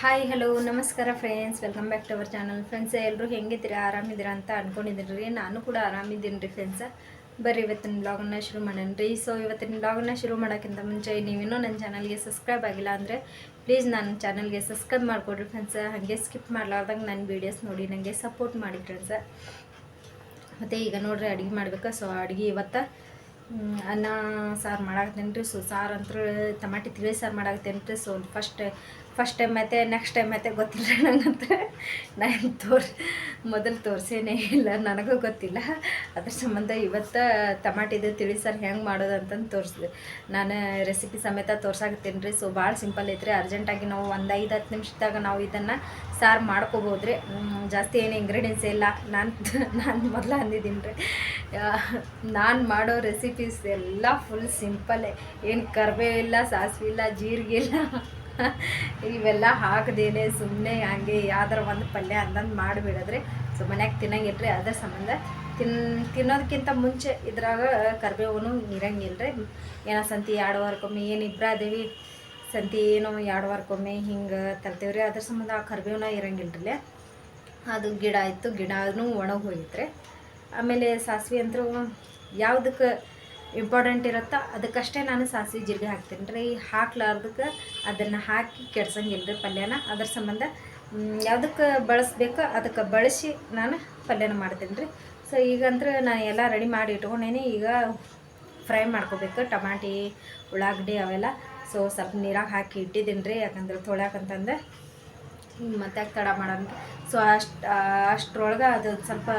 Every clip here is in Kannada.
ಹಾಯ್ ಹಲೋ ನಮಸ್ಕಾರ friends welcome back to our channel friends ಎಲ್ಲರೂ ಹೆಂಗಿದ್ದೀರಾ? ಆರಾಮಿದ್ದೀರಾ ಅಂತ ಅನ್ಕೊಂಡಿದ್ದೀನಿ ರೀ ನಾನು ಕೂಡ ಆರಾಮಿದ್ದೀನಿ ರೀ ಫ್ರೆಂಡ್ಸ ಬರ್ರಿ, ಇವತ್ತಿನ ಬ್ಲಾಗನ್ನ ಶುರು ಮಾಡೋಣ ರೀ. ಸೊ ಇವತ್ತಿನ ಬ್ಲಾಗನ್ನ ಶುರು ಮಾಡೋಕ್ಕಿಂತ ಮುಂಚೆ ನೀವಿನ್ನೂ ನನ್ನ ಚಾನಲ್ಗೆ ಸಬ್ಸ್ಕ್ರೈಬ್ ಆಗಿಲ್ಲ ಅಂದರೆ ಪ್ಲೀಸ್ ನನ್ನ ಚಾನಲ್ಗೆ ಸಬ್ಸ್ಕ್ರೈಬ್ ಮಾಡಿಕೊಡ್ರಿ ಫ್ರೆಂಡ್ಸ್ ಹಾಗೆ ಸ್ಕಿಪ್ ಮಾಡಲಾರ್ದಂಗೆ ನನ್ನ ವೀಡಿಯೋಸ್ ನೋಡಿ ನನಗೆ ಸಪೋರ್ಟ್ ಮಾಡಿ ಫ್ರೆಂಡ್ಸ ಮತ್ತು ಈಗ ನೋಡ್ರಿ, ಅಡುಗೆ ಮಾಡಬೇಕು. ಸೊ ಅಡುಗೆ ಇವತ್ತು ಅನ್ನ, ಸಾರು ಮಾಡಾಕತ್ತೇನೆ ರೀ ಸೊ ಸಾರು ಅಂತೂ ಟಮಾಟಿ ತಿಳಿ ಸಾರು ಮಾಡಾಕತ್ತೇನೆ ರೀ ಸೊ ಫಸ್ಟ್ ಫಸ್ಟ್ ಟೈಮ್ ಮತ್ತೆ ನೆಕ್ಸ್ಟ್ ಟೈಮ್ ಮತ್ತೆ ಗೊತ್ತಿಲ್ಲ ನಂಗಂತ. ನಾನು ತೋರ್, ಮೊದಲು ತೋರಿಸೇನೇ ಇಲ್ಲ, ನನಗೂ ಗೊತ್ತಿಲ್ಲ. ಅದ್ರ ಸಂಬಂಧ ಇವತ್ತು ಟಮಾಟಿದು ತಿಳಿ ಸಾರು ಹೆಂಗೆ ಮಾಡೋದು ಅಂತಂದು ತೋರಿಸಿದೆ. ನಾನು ರೆಸಿಪಿ ಸಮೇತ ತೋರ್ಸಾಕತ್ತೀನಿ ರೀ ಸೊ ಭಾಳ ಸಿಂಪಲ್ ಐತ್ರಿ ಅರ್ಜೆಂಟಾಗಿ ನಾವು ಒಂದು ಐದು ಹತ್ತು ನಿಮಿಷದಾಗ ನಾವು ಇದನ್ನು ಸಾರು ಮಾಡ್ಕೋಬೋದು ರೀ ಜಾಸ್ತಿ ಏನು ಇಂಗ್ರೀಡಿಯೆಂಟ್ಸ್ ಇಲ್ಲ. ನಾನು ನಾನು ಮೊದಲು ಅಂದಿದ್ದೀನಿ ರೀ ನಾನು ಮಾಡೋ ರೆಸಿಪೀಸ್ ಎಲ್ಲ ಫುಲ್ ಸಿಂಪಲ್ಲೇ ಏನು ಕರ್ಬೇವು ಇಲ್ಲ, ಸಾಸಿವೆ ಇಲ್ಲ, ಜೀರಿಗೆ ಇಲ್ಲ. ಇವೆಲ್ಲ ಹಾಕದೇನೆ ಸುಮ್ಮನೆ ಹಂಗೆ ಯಾವ್ದಾರ ಒಂದು ಪಲ್ಯ ಅಂದಂದು ಮಾಡಿಬಿಡಿದ್ರೆ ಸೊ ಮನ್ಯಾಗ ತಿನ್ನಂಗಿಲ್ರಿ. ಅದ್ರ ಸಂಬಂಧ ತಿನ್ ತಿನ್ನೋದಕ್ಕಿಂತ ಮುಂಚೆ ಇದ್ರಾಗ ಕರ್ಬೇವನು ಇರಂಗಿಲ್ಲ ರೀ ಏನೋ ಸಂತಿ ಎರಡು ವಾರಕ್ಕೊಮ್ಮೆ ಏನು ಇಬ್ಬರ ಅದೇವಿ ಸಂತಿ ಏನೋ ಎರಡು ವಾರಕ್ಕೊಮ್ಮೆ ಹಿಂಗೆ ತರ್ತೀವ್ರಿ. ಅದ್ರ ಸಂಬಂಧ ಆ ಕರ್ಬೇವನ ಇರಂಗಿಲ್ಲ ಅದು ಗಿಡ ಇತ್ತು, ಗಿಡನೂ ಒಣಗಿ ಹೋಗಿತ್ತು ಆಮೇಲೆ ಸಾಸಿವೆ ಅಂತೂ ಯಾವುದಕ್ಕೆ ಇಂಪಾರ್ಟೆಂಟ್ ಇರುತ್ತೋ ಅದಕ್ಕಷ್ಟೇ ನಾನು ಸಾಸಿವೆ ಜೀರಿಗೆ ಹಾಕ್ತೀನಿ ರೀ. ಹಾಕ್ಲಾರ್ದಕ್ಕೆ ಅದನ್ನು ಹಾಕಿ ಕೆಡ್ಸಂಗಿಲ್ಲ ರೀ ಪಲ್ಯನ. ಅದ್ರ ಸಂಬಂಧ ಯಾವುದಕ್ಕೆ ಬಳಸ್ಬೇಕೋ ಅದಕ್ಕೆ ಬಳಸಿ ನಾನು ಪಲ್ಯನ ಮಾಡ್ತೀನಿ ರೀ. ಸೊ ಈಗಂದ್ರೆ ನಾನು ಎಲ್ಲ ರೆಡಿ ಮಾಡಿ ಇಟ್ಕೊಂಡೇನಿ. ಈಗ ಫ್ರೈ ಮಾಡ್ಕೋಬೇಕು. ಟಮಾಟಿ, ಉಳ್ಳಾಗಡ್ಡಿ ಅವೆಲ್ಲ. ಸೊ ಸ್ವಲ್ಪ ನೀರಾಗ ಹಾಕಿ ಇಟ್ಟಿದ್ದೀನಿ ರೀ. ಯಾಕಂದ್ರೆ ತೊಳ್ಯಾಕಂತಂದು ಮತ್ತೆ ತಡ ಮಾಡೋಣ ಸೊ ಅಷ್ಟು, ಅಷ್ಟರೊಳಗೆ ಅದು ಸ್ವಲ್ಪ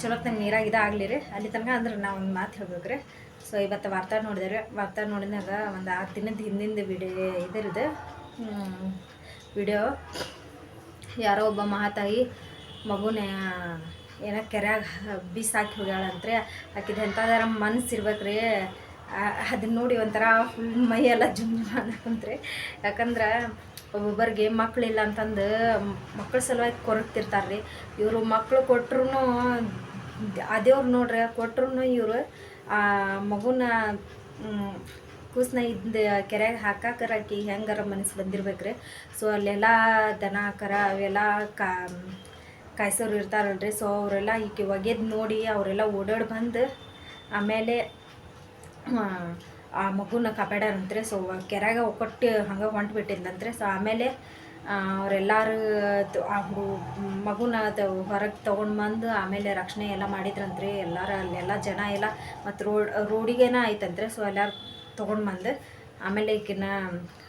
ಚಲೋ ತಂಗ ನೀರಾಗ ಇದಾಗಲಿ ರೀ. ಅಲ್ಲಿ ತನಕ ಅಂದ್ರೆ ನಾವು ಒಂದು ಮಾತು ಹೇಳ್ಬೇಕು ರೀ. ಸೊ ಇವತ್ತು ವಾರ್ತಾ ನೋಡಿದೆ ರೀ. ವಾರ್ತಾ ನೋಡಿದಾಗ ಒಂದು ಆರು ದಿನದ ಹಿಂದಿಂದ ವಿಡಿಯೋ ಇದರಿದೆ ವಿಡಿಯೋ. ಯಾರೋ ಒಬ್ಬ ಮಹಾತಾಯಿ ಮಗುನ ಏನೋ ಕೆರೆಯಾಗ ಬೀಸಾಕಿ ಹೋಗ್ಯಾಳಂತ್ರಿ. ಆಕಿದ ಎಂಥದಾರ ಮನಸ್ಸು ಇರ್ಬೇಕು ರೀ. ಅದನ್ನ ನೋಡಿ ಒಂಥರ ಫುಲ್ ಮೈ ಎಲ್ಲ ಜುಮ್ ಅನ್ನಕುಂತ್ರಿ ಯಾಕಂದ್ರೆ ಒಬ್ಬೊಬ್ಬರಿಗೆ ಮಕ್ಕಳಿಲ್ಲ ಅಂತಂದು ಮಕ್ಕಳ ಸಲುವಾಗಿ ಕೊರಗ್ತಿರ್ತಾರೆ ರೀ ಇವರು ಮಕ್ಕಳು ಕೊಟ್ರು ಅದೇವ್ರು ನೋಡ್ರಿ ಕೊಟ್ರು ಇವರು ಆ ಮಗುನ ಕೂಸ್ನ ಇದ್ದ ಕೆರೆಗೆ ಹಾಕಾಕರ ಆಕಿ ಹೆಂಗಾರ ಮನಸ್ಸು ಬಂದಿರ್ಬೇಕ್ರಿ. ಸೊ ಅಲ್ಲೆಲ್ಲ ದನ ಕರ ಅವೆಲ್ಲ ಕಾ ಕಾಯ್ಸೋರು ಇರ್ತಾರಲ್ರಿ. ಸೊ ಅವರೆಲ್ಲ ಈಕೆ ಒಗೆದು ನೋಡಿ ಅವರೆಲ್ಲ ಓಡಾಡಿ ಬಂದು ಆಮೇಲೆ ಆ, ಆ ಮಗುನ ಕಾಪಾಡ್ಯಾರಂತ್ರಿ. ಸೊ ಕೆರೆಗೆ ಒಕ್ಕಟ್ಟು ಹಂಗೆ ಹೊಂಟು ಬಿಟ್ಟಿದ್ಲಂತ್ರಿ ಸೊ ಆಮೇಲೆ ಅವರೆಲ್ಲರೂ ಆ ಮಗುನ ಹೊರಗೆ ತೊಗೊಂಡು ಬಂದು ಆಮೇಲೆ ರಕ್ಷಣೆ ಎಲ್ಲ ಮಾಡಿದ್ರಂತ್ರಿ. ಎಲ್ಲರ ಅಲ್ಲೆಲ್ಲ ಜನ ಎಲ್ಲ ಮತ್ತು ರೋಡ್, ರೋಡಿಗೇನ ಆಯ್ತಂತ್ರಿ. ಸೊ, ಎಲ್ಲರೂ ತೊಗೊಂಡು ಬಂದು ಆಮೇಲೆ ಈಕಿನ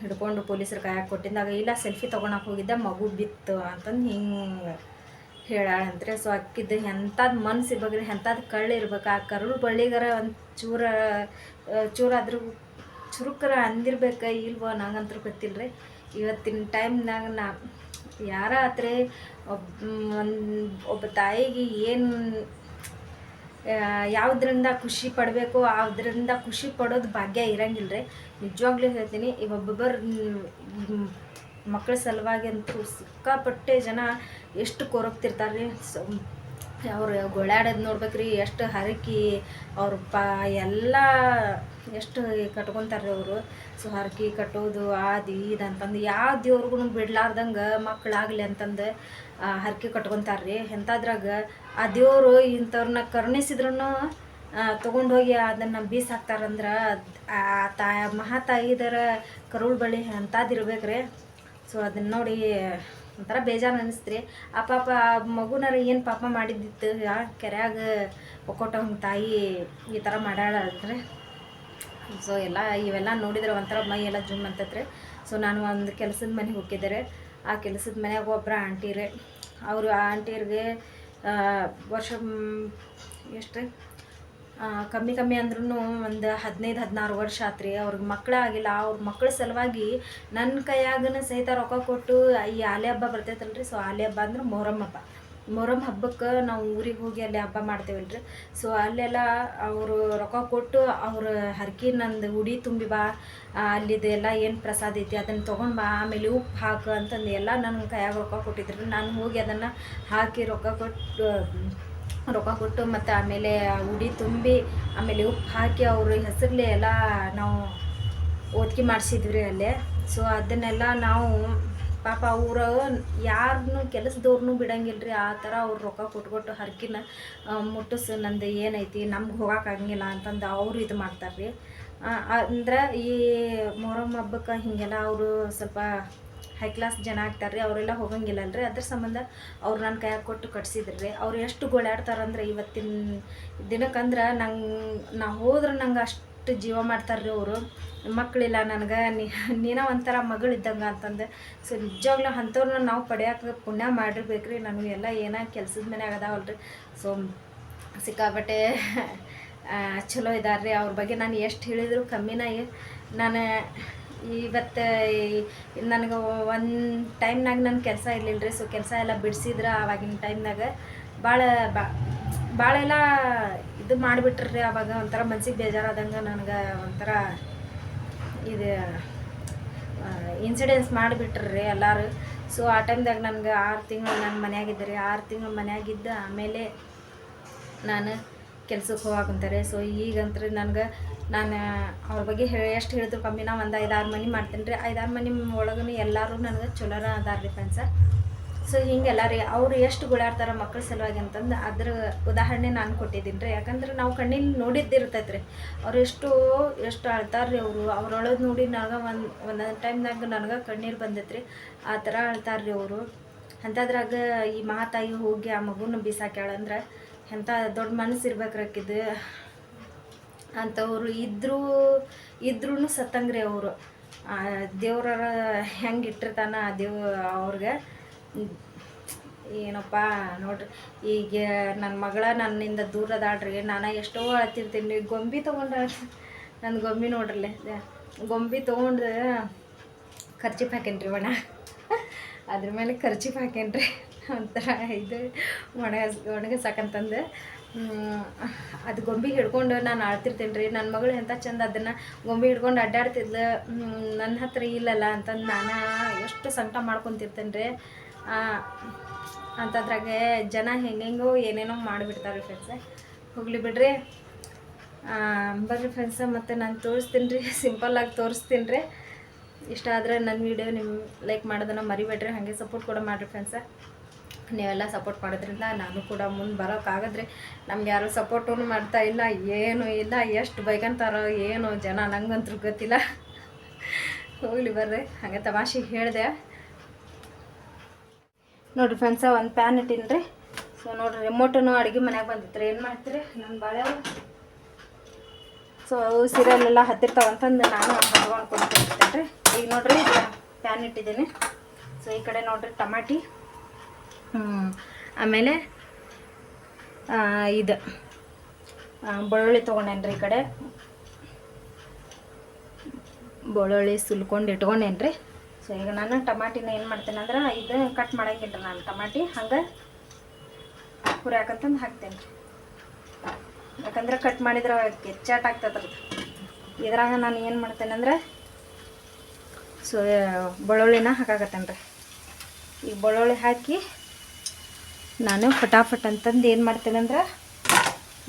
ಹಿಡ್ಕೊಂಡು ಪೊಲೀಸರು ಕಾಯಕ್ಕೆ ಕೊಟ್ಟಿದ್ದಾಗ, ಇಲ್ಲ ಸೆಲ್ಫಿ ತೊಗೊಳಕ್ಕೆ ಹೋಗಿದ್ದೆ, ಮಗು ಬಿತ್ತು ಅಂತಂದು ಹಿಂಗೆ ಹೇಳಾಳಂತ್ರಿ. ಸೊ ಅಕ್ಕಿದ್ದು ಎಂಥದ್ದು ಮನ್ಸು ಇರ್ಬೇಕ್ರಿ ಎಂಥದ್ದು ಕಳ್ಳು ಇರ್ಬೇಕು. ಆ ಕರುಳು ಬಳ್ಳಿಗರ ಒಂದು ಚೂರ ಚೂರಾದ್ರೂ ಚುರುಕರ ಅಂದಿರ್ಬೇಕು, ಇಲ್ವೋ ನಂಗಂತೂ ಗೊತ್ತಿಲ್ಲ ರೀ ಇವತ್ತಿನ ಟೈಮ್ನಾಗ ನಾ ಯಾರ ಆತ್ರೆ ಒಬ್ಬ ಒಬ್ಬ ತಾಯಿಗೆ ಏನು ಯಾವುದರಿಂದ ಖುಷಿ ಪಡಬೇಕು ಅದರಿಂದ ಖುಷಿ ಪಡೋದು ಭಾಗ್ಯ ಇರಂಗಿಲ್ಲ ರೀ ನಿಜವಾಗ್ಲೂ ಹೇಳ್ತೀನಿ, ಈ ಒಬ್ಬೊಬ್ಬರು ಮಕ್ಕಳ ಸಲುವಾಗಿ ಅಂತೂ ಸಿಕ್ಕಾಪಟ್ಟೆ ಜನ ಎಷ್ಟು ಕೊರಗ್ತಿರ್ತಾರೆ ರೀ ಅವ್ರು ಗೊಳ್ಯಾಡೋದು ನೋಡ್ಬೇಕ್ರಿ, ಎಷ್ಟು ಹರಕಿ ಅವ್ರ ಪಾ ಎಲ್ಲ ಎಷ್ಟು ಕಟ್ಕೊತಾರೆ ಅವರು. ಸೊ ಹರಕಿ ಕಟ್ಟೋದು ಅದು ಇದು ಅಂತಂದು, ಯಾವ ದೇವ್ರಿಗೂ ಬಿಡ್ಲಾರ್ದಂಗೆ ಮಕ್ಕಳಾಗಲಿ ಅಂತಂದು ಹರಕೆ ಕಟ್ಕೊತಾರೆ ರೀ ಎಂಥದ್ರಾಗ ಆ ದೇವರು ಇಂಥವ್ರನ್ನ ಕರುಣಿಸಿದ್ರೂ ತೊಗೊಂಡೋಗಿ ಅದನ್ನು ಬೀಸಾಕ್ತಾರಂದ್ರೆ, ಆ ತಾಯ ಮಹಾತಾಯಿದರ ಕರುಳು ಬಳಿ ಅಂಥದ್ದು ರೀ ಸೊ ಅದನ್ನ ನೋಡಿ ಒಂಥರ ಬೇಜಾರು ಅನಿಸ್ತ್ರಿ. ಆ ಪಾಪ ಮಗುನಾರ ಏನು ಪಾಪ ಮಾಡಿದ್ದಿತ್ತು, ಆ ಕೆರೆಯಾಗ ಒಕ್ಕೋಟ ತಾಯಿ ಈ ಥರ ಮಾಡ್ಯಾಳ ಸೊ ಎಲ್ಲ ಇವೆಲ್ಲ ನೋಡಿದ್ರೆ ಒಂಥರ ಮೈ ಎಲ್ಲ ಜುಮ್ ಅಂತತ್ರಿ. ಸೊ ನಾನು ಒಂದು ಕೆಲಸದ ಮನೆಗೆ ಹೋಗಿದ್ದಾರೆ. ಆ ಕೆಲಸದ ಮನೆಯಾಗ ಒಬ್ಬರ ಆಂಟಿ ರೀ. ಅವರು ಆ ಆಂಟಿಯರಿಗೆ ವರ್ಷ ಎಷ್ಟು ಕಮ್ಮಿ ಕಮ್ಮಿ ಅಂದ್ರೂ ಒಂದು ಹದಿನೈದು, ಹದಿನಾರು ವರ್ಷ ಆತ್ರಿ. ಅವ್ರಿಗೆ ಮಕ್ಕಳೇ ಆಗಿಲ್ಲ. ಅವ್ರ ಮಕ್ಕಳ ಸಲುವಾಗಿ ನನ್ನ ಕೈಯಾಗನ ಸಹಿತ ರೊಕ್ಕ ಕೊಟ್ಟು ಈ ಆಲೆ ಹಬ್ಬ ಬರ್ತೈತಲ್ರಿ. ಸೊ ಆಲೆ ಹಬ್ಬ ಅಂದ್ರೆ ಮೊಹರಮ್ ಹಬ್ಬ. ಮೊಹರಮ್ ಹಬ್ಬಕ್ಕೆ ನಾವು ಊರಿಗೆ ಹೋಗಿ ಅಲ್ಲಿ ಹಬ್ಬ ಮಾಡ್ತೇವಲ್ರಿ. ಸೊ ಅಲ್ಲೆಲ್ಲ ಅವರು ರೊಕ್ಕ ಕೊಟ್ಟು ಅವ್ರ ಹರಕಿ ನಂದು ಉಡಿ ತುಂಬಿ ಬಾ. ಅಲ್ಲಿದ್ದು ಅಲ್ಲಿದೆಲ್ಲ ಏನು ಪ್ರಸಾದ ಐತಿ ಅದನ್ನು ತೊಗೊಂಡು ಬಾ. ಆಮೇಲೆ ಉಪ್ಪು ಹಾಕು ಅಂತಂದು ಎಲ್ಲ ನನ್ನ ಕೈಯಾಗ ರೊಕ್ಕ ಕೊಟ್ಟಿದ್ರು. ನಾನು ಹೋಗಿ ಅದನ್ನು ಹಾಕಿ ರೊಕ್ಕ ಕೊಟ್ಟು ರೊಕ್ಕ ಕೊಟ್ಟು ಮತ್ತು ಆಮೇಲೆ ಉಡಿ ತುಂಬಿ ಆಮೇಲೆ ಉಪ್ಪು ಹಾಕಿ ಅವ್ರ ಹೆಸರಲ್ಲಿ ಎಲ್ಲ ನಾವು ಓದ್ಕೆ ಮಾಡಿಸಿದ್ವಿ ಅಲ್ಲೇ. ಸೊ ಅದನ್ನೆಲ್ಲ ನಾವು ಪಾಪ ಅವರು ಯಾರನ್ನೂ ಕೆಲಸದವ್ರನ್ನೂ ಬಿಡಂಗಿಲ್ಲ ರೀ. ಆ ಥರ ಅವ್ರು ರೊಕ್ಕ ಕೊಟ್ಕೊಟ್ಟು ಹರಕಿನ ಮುಟ್ಟಿಸ್, ನಂದು ಏನೈತಿ, ನಮ್ಗೆ ಹೋಗೋಕ್ಕಾಗಂಗಿಲ್ಲ ಅಂತಂದು ಅವರು ಇದು ಮಾಡ್ತಾರೆ ರೀ. ಅಂದ್ರೆ ಈ ಮೊಹರಂ ಹಬ್ಬಕ್ಕೆ ಹೀಗೆಲ್ಲ ಅವರು ಸ್ವಲ್ಪ ಹೈ ಕ್ಲಾಸ್ ಜನ ಆಗ್ತಾರೆ ರೀ ಅವರೆಲ್ಲ ಹೋಗಂಗಿಲ್ಲ ಅಲ್ರಿ ಅದ್ರ ಸಂಬಂಧ ಅವ್ರು ನನ್ನ ಕೈಯಾಗ ಕೊಟ್ಟು ಕಟ್ಸಿದ್ರು. ರೀ ಅವ್ರು ಎಷ್ಟು ಗೋಳಾಡ್ತಾರಂದ್ರೆ ಇವತ್ತಿನ ದಿನಕ್ಕಂದ್ರೆ ನಂಗೆ ನಾ ಹೋದ್ರೆ ನಂಗೆ ಅಷ್ಟು ಜೀವ ಮಾಡ್ತಾರೆ ರೀ ಅವರು. ಮಕ್ಕಳಿಲ್ಲ ನನಗೆ ನೀನ ಒಂಥರ ಮಗಳಿದ್ದಂಗೆ ಅಂತಂದು ಸೊ ನಿಜವಾಗ್ಲೂ ಅಂಥವ್ರನ್ನ ನಾವು ಪಡೆಯೋಕೆ ಪುಣ್ಯ ಮಾಡಿರ್ಬೇಕು ರೀ ನನಗೆ ಎಲ್ಲ ಏನೋ ಕೆಲ್ಸದ ಮನ್ಯಾಗ ಅದಾವಲ್ರಿ. ಸೊ, ಸಿಕ್ಕಾಪಟ್ಟೆ ಚಲೋ ಇದ್ದಾರೆ ರೀ ಅವ್ರ ಬಗ್ಗೆ ನಾನು ಎಷ್ಟು ಹೇಳಿದ್ರು ಕಮ್ಮಿನಾಗಿ ನಾನು ಇವತ್ತು ನನಗೆ ಒಂದು ಟೈಮ್ನಾಗ ನನ್ನ ಕೆಲಸ ಇರಲಿಲ್ಲ ರೀ ಸೊ ಕೆಲಸ ಎಲ್ಲ ಬಿಡಿಸಿದ್ರೆ ಆವಾಗಿನ ಟೈಮ್ನಾಗ. ಭಾಳ ಭಾಳ ಎಲ್ಲ ಇದು ಮಾಡಿಬಿಟ್ರಿ ಅವಾಗ ಒಂಥರ ಮನ್ಸಿಗೆ ಬೇಜಾರಾದಂಗೆ ನನಗೆ ಒಂಥರ ಇದು ಇನ್ಸಿಡೆನ್ಸ್ ಮಾಡಿಬಿಟ್ರಿ ಎಲ್ಲರೂ. ಸೊ ಆ ಟೈಮ್ದಾಗ ನನಗೆ ಆರು ತಿಂಗಳು ನಾನು ಮನೆಯಾಗಿದ್ದೆ ರೀ. ಆರು ತಿಂಗಳು ಮನೆಯಾಗಿದ್ದ ಆಮೇಲೆ ನಾನು ಕೆಲ್ಸಕ್ಕೆ ಹೋಗಾಕಂತಾರೆ ಸೊ ಈಗಂತೂ ನನಗೆ ನಾನು ಅವ್ರ ಬಗ್ಗೆ ಹೇಳಿ, ಎಷ್ಟು ಹೇಳಿದ್ರು ಕಮ್ಮಿ ನಾ ಒಂದು ಐದಾರು ಮನೆ ಮಾಡ್ತೀನಿ ರೀ ಐದಾರು ಮನೆ ಒಳಗೂ ಎಲ್ಲರೂ ನನಗೆ ಚಲೋರ ಅದಾರ ರೀ ಫ್ರೆಂಡ್ಸ ಸೊ ಹಿಂಗೆಲ್ಲ ರೀ ಅವ್ರು ಎಷ್ಟು ಗುಳಾಡ್ತಾರೆ ಮಕ್ಕಳ ಸಲುವಾಗಿ ಅಂತಂದು ಅದ್ರ ಉದಾಹರಣೆ ನಾನು ಕೊಟ್ಟಿದ್ದೀನಿ ರೀ ಯಾಕಂದ್ರೆ ನಾವು ಕಣ್ಣಿನ ನೋಡಿದ್ದಿರ್ತೈತೆ ರೀ ಅವ್ರು ಎಷ್ಟು ಎಷ್ಟು ಅಳ್ತಾರೆ ರೀ ಅವರು. ಅವ್ರೊಳಗೆ ನೋಡಿ ನನಗೆ ಒಂದು, ಒಂದೊಂದು ಟೈಮ್ನಾಗ ನನಗೆ ಕಣ್ಣೀರು ಬಂದೈತೆ ರೀ ಆ ಥರ ಅಳ್ತಾರೆ ರೀ ಅವರು. ಅಂಥದ್ರಾಗ ಈ ಮಾತಾಯಿ ಹೋಗಿ ಆ ಮಗುನ ಬೀಸಾಕ್ಯಾಳಂದ್ರೆ ಎಂಥ ದೊಡ್ಡ ಮನಸ್ಸು ಇರ್ಬೇಕು ರಕ್ಕಿದ್ದು ಅಂಥವ್ರು ಇದ್ದರೂ ಇದ್ರೂ ಸತ್ತಂಗ್ರಿ ಅವರು. ದೇವ್ರ ಹೆಂಗೆ ಇಟ್ಟಿರ್ತಾನ ಆ ದೇವ್, ಅವ್ರಿಗೆ. ಏನಪ್ಪ ನೋಡ್ರಿ, ಈಗ ನನ್ನ ಮಗಳ ನನ್ನಿಂದ ದೂರ ಅದಾಳ್ರಿ ನಾನು ಎಷ್ಟೋ ಅಳ್ತಿರ್ತೀನಿ ಗೊಂಬಿ ತೊಗೊಂಡು ನನ್ನ ಗೊಂಬಿ ನೋಡ್ರಲ್ಲೇ ಗೊಂಬಿ ತೊಗೊಂಡು ಖರ್ಚಿಪ್ ಹಾಕೇನ್ರಿ ಒಣ ಅದ್ರ ಮೇಲೆ ಖರ್ಚಿಪ್ ಹಾಕೇನ್ರಿ. ಒಂಥರ ಇದು ಒಣಗ ಒಣಗಿಸಾಕಂತಂದು. ಅದು ಗೊಂಬೆ ಹಿಡ್ಕೊಂಡು ನಾನು ಆಡ್ತಿರ್ತೀನಿ ರೀ ನನ್ನ ಮಗಳು ಎಂಥ ಚಂದ ಅದನ್ನು ಗೊಂಬೆ ಹಿಡ್ಕೊಂಡು ಅಡ್ಡಾಡ್ತಿದ್ಲು. ನನ್ನ ಹತ್ರ ಇಲ್ಲಲ್ಲ ಅಂತಂದು ನಾನು ಎಷ್ಟು ಸಂಕಟ ಮಾಡ್ಕೊತಿರ್ತೇನೆ ರೀ ಅಂಥದ್ರಾಗೆ ಜನ ಹೆಂಗೆಂಗೋ ಏನೇನೋ ಮಾಡಿಬಿಡ್ತಾರೆ ಫ್ರೆಂಡ್ಸ್ ಹೋಗ್ಲಿ ಬಿಡ್ರಿ. ಬರ್ರಿ ಫ್ರೆಂಡ್ಸ ಮತ್ತು ನಾನು ತೋರಿಸ್ತೀನಿ ರೀ ಸಿಂಪಲ್ಲಾಗಿ ತೋರಿಸ್ತೀನಿ ರೀ ಇಷ್ಟ ಆದರೆ ನನ್ನ ವೀಡಿಯೋ ನಿಮ್ಮ ಲೈಕ್ ಮಾಡೋದನ್ನು ಮರಿಬೇಡ್ರಿ. ಹಾಗೆ ಸಪೋರ್ಟ್ ಕೂಡ ಮಾಡಿರಿ ಫ್ರೆಂಡ್ಸ ನೀವೆಲ್ಲ ಸಪೋರ್ಟ್ ಮಾಡೋದ್ರಿಂದ ನಾನು ಕೂಡ ಮುಂದೆ ಬರೋಕ್ಕಾಗದ್ರೆ ನಮ್ಗೆ ಯಾರು ಸಪೋರ್ಟೂ ಮಾಡ್ತಾ ಇಲ್ಲ, ಏನೂ ಇಲ್ಲ, ಎಷ್ಟು ಬೈಕಂತಾರೋ ಏನು ಜನ ನಂಗಂತೂ ಗೊತ್ತಿಲ್ಲ. ಹೋಗ್ಲಿ ಬರ್ರಿ, ಹಾಗೆ ತಮಾಷೆ ಹೇಳಿದೆ. ನೋಡಿರಿ ಫ್ರೆಂಡ್ಸ ಒಂದು ಪ್ಯಾನ್ ಇಟ್ಟಿನ್ರಿ. ಸೊ ನೋಡಿರಿ ರಿಮೋಟನು ಅಡುಗೆ ಮನೆಯಾಗ ಬಂದಿತ್ತು ಏನು ಮಾಡ್ತೀರಿ? ನನ್ನ ಬಾಳೆ ಸೊ ಸೀರಿಯಲ್ ಎಲ್ಲ ಹತ್ತಿರ್ತಾವ ಅಂತಂದು ನಾನು ಹಚ್ಕೊಂಡು ಕೊಡ್ತೀನಿ ರೀ ಈಗ ನೋಡಿರಿ ಪ್ಯಾನ್ ಇಟ್ಟಿದ್ದೀನಿ. ಸೊ ಈ ಕಡೆ ನೋಡಿರಿ ಟಮಾಟಿ. ಆಮೇಲೆ ಇದು. ಬೆಳ್ಳುಳ್ಳಿ ತೊಗೊಂಡೇನ್ರಿ ಈ ಕಡೆ? ಬೆಳ್ಳುಳ್ಳಿ ಸುಲ್ಕೊಂಡು ಇಟ್ಕೊಂಡೇನ್ರಿ. ಸೊ ಈಗ ನಾನು ಟಮಾಟಿನ ಏನು ಮಾಡ್ತೇನೆ ಅಂದ್ರೆ, ಇದು ಕಟ್ ಮಾಡಂಗಿಲ್ಲ ನಾನು ಟಮಾಟಿ. ಹಂಗೆ ಹುರಿಯಾಕಂತಂದು ಹಾಕ್ತೇನೆ ಯಾಕಂದ್ರೆ ಕಟ್ ಮಾಡಿದ್ರೆ ಕೆಚ್ಚಾಟ್ ಆಗ್ತದ್ರಿ ಇದ್ರಾಗ ನಾನು ಏನು ಮಾಡ್ತೇನೆ ಅಂದ್ರೆ, ಸೊ, ಬೆಳ್ಳುಳ್ಳಿನ ಹಾಕಾಕತ್ತೇನೆ ರೀ ಈಗ ಬೆಳ್ಳುಳ್ಳಿ ಹಾಕಿ ನಾನು ಫಟಾಫಟ್ ಅಂತಂದು ಏನು ಮಾಡ್ತೇನೆ ಅಂದ್ರೆ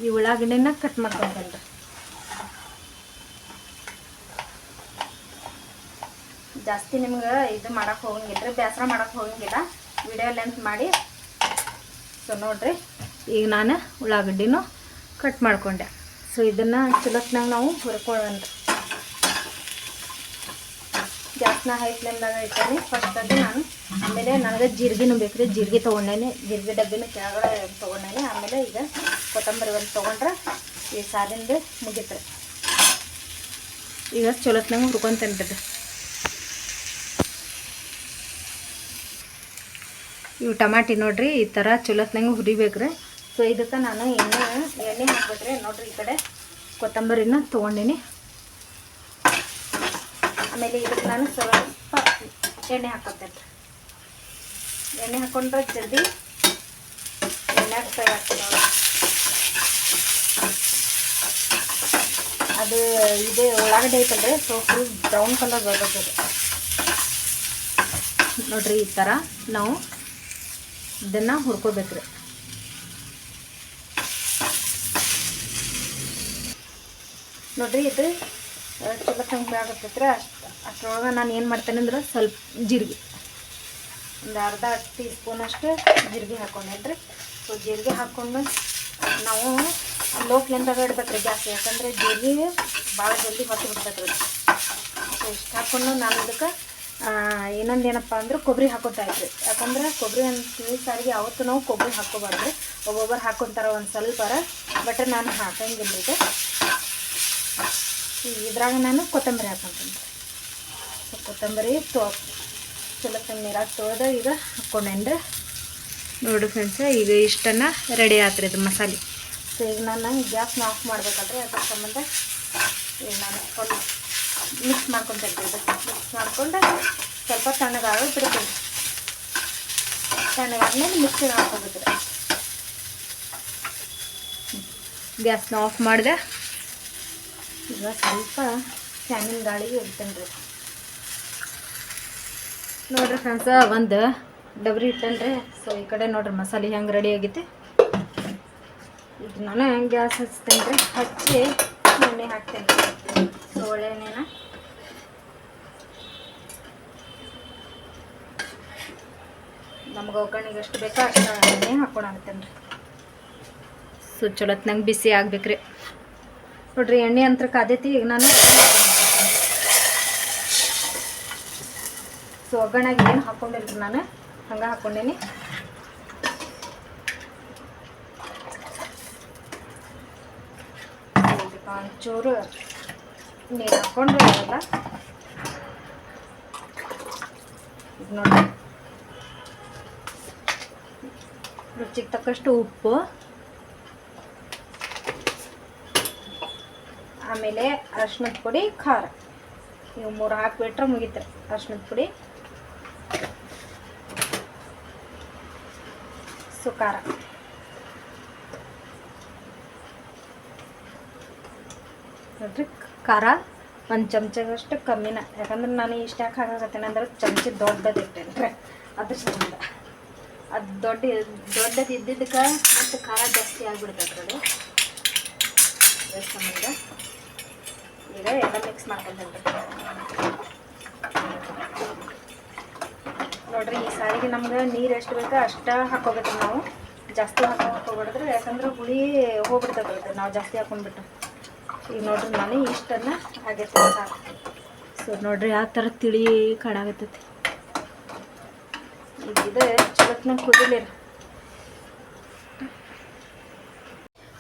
ಈ ಉಳ್ಳಾಗಡ್ಡೆನ ಕಟ್ ಮಾಡ್ಕೊತೇನೆ ರೀ ಜಾಸ್ತಿ ನಿಮ್ಗೆ ಇದು ಮಾಡಕ್ಕೆ ಹೋಗಂಗಿಲ್ಲ ರೀ ಬೇಸರ ಮಾಡಕ್ಕೆ ಹೋಗಂಗಿಲ್ಲ. ವಿಡಿಯೋ ಲೆಂತ್ ಮಾಡಿ. ಸೊ ನೋಡಿರಿ, ಈಗ ನಾನು ಉಳ್ಳಾಗಡ್ಡಿನೂ ಕಟ್ ಮಾಡ್ಕೊಂಡೆ. ಸೊ ಇದನ್ನು ಚಲೋತ್ನಾಗ ನಾವು ಹುರ್ಕೊಳ್ಳೋಣ ಜಾಸ್ತಿನ ಹೈ ಫ್ಲೇಮ್ದಾಗ ಇಟ್ಟೇನೆ ಫಸ್ಟ್ ಅದು ನಾನು ಆಮೇಲೆ ನನಗೆ ಜೀರಿಗೆನೂ ಬೇಕು ರೀ. ಜೀರಿಗೆ ತೊಗೊಂಡೇನೆ. ಜೀರಿಗೆ ಡಬ್ಬಿನ ಕೆಳಗಡೆ ತೊಗೊಂಡೇನೆ. ಆಮೇಲೆ ಈಗ ಕೊತ್ತಂಬರಿ ಒಂದು ತೊಗೊಂಡ್ರೆ ಈ ಸಾರಿಂದ ಮುಗಿತ್ರಿ ಈಗ ಚಲೋತ್ನಾಗ ಹುರ್ಕೊಂತೇನೆ ರೀ ಇವು ಟಮಾಟಿ ನೋಡ್ರಿ, ಈ ಥರ ಚಲೋತ್ನಂಗೆ ಹುರಿಬೇಕ್ರಿ ಸೊ ಇದಕ್ಕೆ ನಾನು ಎಣ್ಣೆ ಎಣ್ಣೆ ಹಾಕ್ಬೇಕ್ರಿ ನೋಡ್ರಿ, ಈ ಕಡೆ ಕೊತ್ತಂಬರಿನ ತೊಗೊಂಡೇನೆ. ಆಮೇಲೆ ಇದಕ್ಕೆ ನಾನು ಸ್ವಲ್ಪ ಎಣ್ಣೆ ಹಾಕೋತೇನೆ ಎಣ್ಣೆ ಹಾಕೊಂಡ್ರೆ ಜಲ್ದಿ ಎಣ್ಣೆ ಫ್ರೈ ಆಗ್ತದೆ. ಅದು ಇದು, ಉಳ್ಳಾಗಡ್ಡೆ ಐತಲ್ರಿ ಸೊ ಫುಲ್ ಬ್ರೌನ್ ಕಲರ್ ಬರ್ಬೇಕು ಅದು. ನೋಡ್ರಿ ಈ ಥರ ನಾವು ಇದನ್ನು ಹುರ್ಕೋಬೇಕ್ರಿ ನೋಡ್ರಿ ಇದು ಚಲೋ ತಂಗ ಆಗತ್ತೈತ್ರಿ ಅಷ್ಟು, ಅಷ್ಟರೊಳಗೆ ನಾನು ಏನು ಮಾಡ್ತೇನೆ ಅಂದ್ರೆ ಸ್ವಲ್ಪ ಜೀರಿಗೆ ಒಂದು ಅರ್ಧ ಟೀ ಸ್ಪೂನಷ್ಟು ಜೀರಿಗೆ ಹಾಕೊಂಡಿದ್ರಿ ಸೊ, ಜೀರಿಗೆ ಹಾಕ್ಕೊಂಡು ನಾವು ಲೋ ಫ್ಲೇಮ್ದಾಗ ಇಡ್ಬೇಕ್ರಿ ಗ್ಯಾಸ್ ಯಾಕಂದರೆ ಜೀರಿಗೆ ಭಾಳ ಜಲ್ದಿ ಹೊತ್ತು ಬಿಡ್ತೈತ್ರಿ. ಸೊ, ಇಷ್ಟು ಹಾಕ್ಕೊಂಡು ನಾನು ಅದಕ್ಕೆ ಇನ್ನೊಂದು ಏನಪ್ಪ ಅಂದ್ರೆ ಕೊಬ್ಬರಿ ಹಾಕೋತಾ ಇದ್ರಿ ಯಾಕಂದ್ರೆ ಕೊಬ್ಬರಿ ಒಂದು ಸಾರಿಗೆ ಯಾವತ್ತು ನಾವು ಕೊಬ್ಬರಿ ಹಾಕೋಬಾರ್ದು ಒಬ್ಬೊಬ್ಬರು ಹಾಕೊತಾರ ಒಂದು ಸ್ವಲ್ಪರ ಬಟ್ ನಾನು ಹಾಕಂಗಿಲ್ಲ ಈಗ. ಇದ್ರಾಗ ನಾನು ಕೊತ್ತಂಬರಿ ಹಾಕೊಂತೀನಿ. ಕೊತ್ತಂಬರಿ, ತೊ ಚಲೋ ನೀರಾಗಿ ತೊಳೆದು ಈಗ ಹಾಕ್ಕೊಂಡೆ ನೋಡಿ ಫ್ರೆಂಡ್ಸ ಈಗ ಇಷ್ಟನ್ನು ರೆಡಿ ಆತ್ರಿ ಇದು ಮಸಾಲೆ. ಸೊ ಈಗ ನಾನು ಗ್ಯಾಸ್ನ ಆಫ್ ಮಾಡ್ಬೇಕಾದ್ರೆ ಅದ್ರ ಸಂಬಂಧ ಈಗ ನಾನು ಹಾಕೊಂಡು ಮಿಕ್ಸ್ ಮಾಡ್ಕೊತಾ ಮಿಕ್ಸ್ ಮಾಡ್ಕೊಂಡು ಸ್ವಲ್ಪ ತಣ್ಣಗಾಗ ಬಿಡ್ತೀನಿ ತಣ್ಣಗಾದ್ಮೇಲೆ ಮಿಕ್ಸಿಗೆ ಹಾಕೋಬೇಕ್ರಿ ಗ್ಯಾಸ್ನ ಆಫ್ ಮಾಡಿದೆ. ಈಗ ಸ್ವಲ್ಪ ಫ್ಯಾನಿನ ಗಾಳಿಗೆ ಇಡ್ತೇನೆ ರೀ ನೋಡ್ರಿ ಫ್ರೆಂಡ್ಸ ಒಂದು ಡಬ್ರಿ ಇಟ್ಟನ್ರಿ. ಸೊ ಈ ಕಡೆ ನೋಡ್ರಿ ಮಸಾಲೆ ಹೆಂಗೆ ರೆಡಿ ಆಗೈತಿ. ಈಗ ನಾನು ಗ್ಯಾಸ್ ಹಚ್ತೇನೆ ರೀ ಹಚ್ಚಿ ಎಣ್ಣೆ ಹಾಕ್ತೇನೆ ಸೊ ಒಳ್ಳೆ ಎಣ್ಣೆನ. ನಮ್ಗೆ ಒಗ್ಗರಣೆಗೆ ಎಷ್ಟು ಬೇಕೋ ಅಷ್ಟು ಎಣ್ಣೆ ಹಾಕ್ಕೊಳತ್ತೇನೆ ರೀ ಸೊ ಚಲೋತ್ನಂಗೆ ಬಿಸಿ ಆಗ್ಬೇಕ್ರಿ. ನೋಡ್ರಿ, ಎಣ್ಣೆ ಅಂತ ಕಾದೈತಿ ಈಗ ನಾನು ಸೊ ಒಗ್ಗರಣೆಗೆ ಏನು ಹಾಕ್ಕೊಂಡಿಲ್ರಿ ನಾನು? ಹಂಗೆ ಇದಕ್ಕೆ ಒಂಚೂರು ನೀರು ಹಾಕ್ಕೊಂಡ್ರೆ ಇರಲ್ಲ ನೋಡಿ. ರುಚಿಗೆ ತಕ್ಕಷ್ಟು ಉಪ್ಪು. ಆಮೇಲೆ ಅರ್ಶಿನದ ಪುಡಿ, ಖಾರ. ಇವು ಮೂರು ಹಾಕಿಬಿಟ್ರೆ ಮುಗೀತಾರೆ ಅರ್ಶಿನದ ಪುಡಿ. ಖಾರ ನೋಡ್ರಿ, ಖಾರ ಒಂದು ಚಮಚದಷ್ಟು ಕಮ್ಮಿನ. ಯಾಕಂದ್ರೆ ನಾನು ಇಷ್ಟ ಯಾಕೆ ಹಾಕಾಕತ್ತೇನೆ ಅಂದ್ರೆ ಚಮಚ ದೊಡ್ಡದು ಇಟ್ಟೇನ್ರಿ ಅದ್ರ ಸಂಬಂಧ. ಅದು ದೊಡ್ಡ ದೊಡ್ಡದು ಇದ್ದಿದ್ದಕ್ಕೆ ಮತ್ತು ಖಾರ ಜಾಸ್ತಿ ಆಗಿಬಿಡ್ತೈತೆ ಅದು. ಅದ್ರ ಸಂಬಂಧ ಈಗ ಎಲ್ಲ ಮಿಕ್ಸ್ ಮಾಡ್ಕೊಂಡ್ರಿ ನೋಡ್ರಿ ಈ ಸಾರಿಗೆ ನಮ್ಗೆ ನೀರು ಎಷ್ಟು ಬೇಕೋ ಅಷ್ಟ ಹಾಕೋಬೇಕು ನಾವು. ಜಾಸ್ತಿ ಹಾಕೋ ಹಾಕೋಬಿಡಿದ್ರೆ ಯಾಕಂದ್ರೆ ಹುಳಿ ಹೋಗ್ಬಿಡ್ತದೆ ನಾವು ಜಾಸ್ತಿ ಹಾಕೊಂಡ್ಬಿಟ್ಟು. ಈಗ ನೋಡ್ರಿ ನಾನು ಇಷ್ಟನ್ನು ಆಗೈತೆ ಸಾಕು. ಸೊ ನೋಡ್ರಿ ಯಾವ ಥರ ತಿಳಿ ಕಾಣಾಗತ್ತೈತಿ ಈಗ ಇದು ಚಲೋತ್ನಾಗ ಕುದಿಲಿರಿ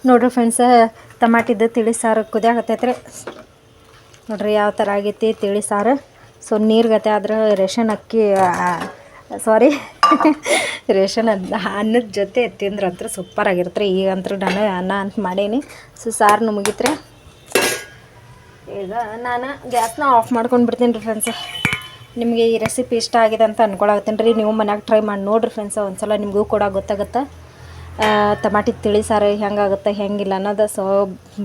ನೋಡ್ರಿ ಫ್ರೆಂಡ್ಸ ಟಮಾಟಿದ್ದು ತಿಳಿ ಸಾರು ಕುದಿಯಾಗತ್ತೈತ್ರಿ ನೋಡ್ರಿ ಯಾವ ಥರ ಆಗೈತಿ ತಿಳಿ ಸಾರು. ಸೊ ನೀರ್ಗತೆ ಆದ್ರೆ ರೇಷನ್ ಅಕ್ಕಿ ಸಾರಿ ರೇಷನ್ ಅದ್ ಅನ್ನದ ಜೊತೆ ತಿಂದ್ರೆ ಅಂತೂ ಸೂಪರ್ ಆಗಿರುತ್ತೆ ಈಗ ಈಗಂತೂ ನಾನು ಅನ್ನ ಅಂತ ಮಾಡೀನಿ. ಸೊ ಸಾರು ಮುಗಿತ್ರಿ ಈಗ ನಾನು ಗ್ಯಾಸ್ನ ಆಫ್ ಮಾಡ್ಕೊಂಡು ಬಿಡ್ತೀನಿ ರೀ ಫ್ರೆಂಡ್ಸ್ ನಿಮಗೆ ಈ ರೆಸಿಪಿ ಇಷ್ಟ ಆಗಿದೆ ಅಂತ ಅನ್ಕೊಳಕತ್ತೀನಿ ರೀ. ನೀವು ಮನ್ಯಾಗ ಟ್ರೈ ಮಾಡಿ ನೋಡಿರಿ ಫ್ರೆಂಡ್ಸ್ ಒಂದ್ಸಲ ನಿಮಗೂ ಕೂಡ ಗೊತ್ತಾಗುತ್ತೆ. ಟಮಾಟಿ ತಿಳಿ ಸಾರು ಹೆಂಗಾಗುತ್ತೆ ಹೆಂಗಿಲ್ಲ ಅನ್ನೋದು. ಸೊ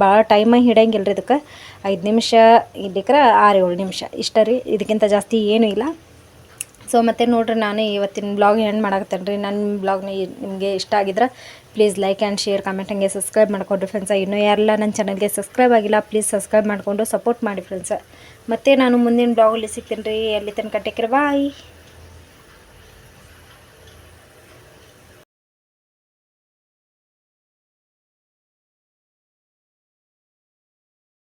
ಭಾಳ ಟೈಮ ಹಿಡಿಯಂಗಿಲ್ಲ ರೀ ಇದಕ್ಕೆ. ಐದು ನಿಮಿಷ ಇಲ್ಲಿಕ್ರೆ ಆರು ಏಳು ನಿಮಿಷ. ಇಷ್ಟ ರೀ. ಇದಕ್ಕಿಂತ ಜಾಸ್ತಿ ಏನೂ ಇಲ್ಲ. ಸೊ ಮತ್ತೆ ನೋಡ್ರಿ ನಾನು ಇವತ್ತಿನ ಬ್ಲಾಗ್ ಏನು ಮಾಡಾಕತ್ತೇನೆ ರೀ ನನ್ನ ಬ್ಲಾಗ್ನ ನಿಮಗೆ ಇಷ್ಟ ಆಗಿದ್ರೆ please like and share comment ಹಂಗೆ ಸಬ್ಸ್ಕ್ರೈಬ್ ಮಾಡಿಕೊಡ್ರಿ ಫ್ರೆಂಡ್ಸ ಇನ್ನೂ ಯಾರೆಲ್ಲ ನನ್ನ ಚಾನಲ್ಗೆ ಸಬ್ಸ್ಕ್ರೈಬ್ ಆಗಿಲ್ಲ ಪ್ಲೀಸ್ ಸಬ್ಸ್ಕ್ರೈಬ್ ಮಾಡಿಕೊಂಡು ಸಪೋರ್ಟ್ ಮಾಡಿ ಫ್ರೆಂಡ್ಸ ಮತ್ತೆ ನಾನು ಮುಂದಿನ ಬ್ಲಾಗಲ್ಲಿ ಸಿಗ್ತೀನಿ ರೀ ಎಲ್ಲಿ ತನಕ ಟೇಕರ್ ಬಾಯ್